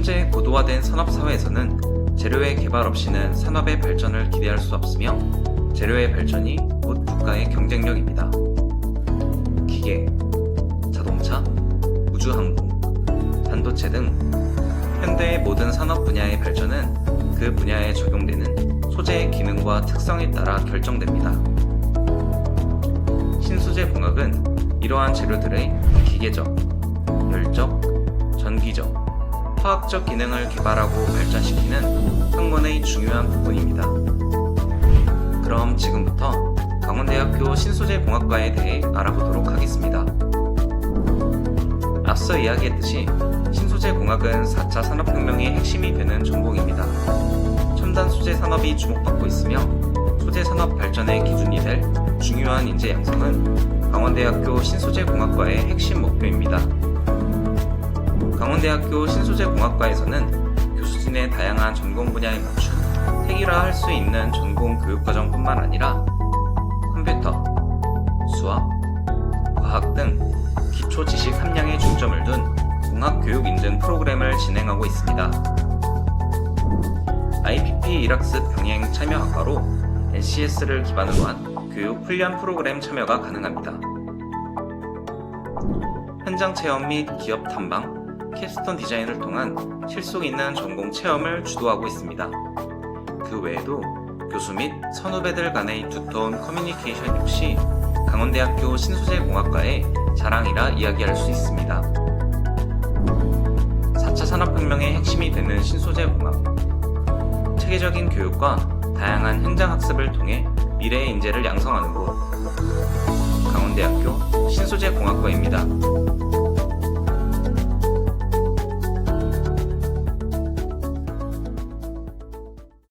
현재 고도화된 산업사회에서는 재료의 개발 없이는 산업의 발전을 기대할 수 없으며 재료의 발전이 곧 국가의 경쟁력입니다. 기계, 자동차, 우주항공, 반도체 등 현대의 모든 산업 분야의 발전은 그 분야에 적용되는 소재의 기능과 특성에 따라 결정됩니다. 신소재 공학은 이러한 재료들의 기계적, 열적, 전기적, 화학적 기능을 개발하고 발전시키는 학문의 중요한 부분입니다. 그럼 지금부터 강원대학교 신소재 공학과에 대해 알아보도록 하겠습니다. 앞서 이야기했듯이 신소재 공학은 4차 산업혁명의 핵심이 되는 전공입니다. 첨단 소재 산업이 주목받고 있으며 소재 산업 발전의 기준이 될 중요한 인재 양성은 강원대학교 신소재 공학과의 핵심 목표입니다. 강원대학교 신소재공학과에서는 교수진의 다양한 전공 분야에 맞춘 택이라 할수 있는 전공 교육과정뿐만 아니라 컴퓨터, 수학, 과학 등 기초 지식 함량에 중점을 둔 공학 교육 인증 프로그램을 진행하고 있습니다. IPP 일학습 병행 참여학과로 NCS를 기반으로 한 교육 훈련 프로그램 참여가 가능합니다. 현장 체험 및 기업 탐방, 캡스톤 디자인을 통한 실속 있는 전공 체험을 주도하고 있습니다. 그 외에도 교수 및 선후배들 간의 두터운 커뮤니케이션 역시 강원대학교 신소재공학과의 자랑이라 이야기할 수 있습니다. 4차 산업혁명의 핵심이 되는 신소재공학. 체계적인 교육과 다양한 현장 학습을 통해 미래의 인재를 양성하는 곳. 강원대학교 신소재공학과입니다.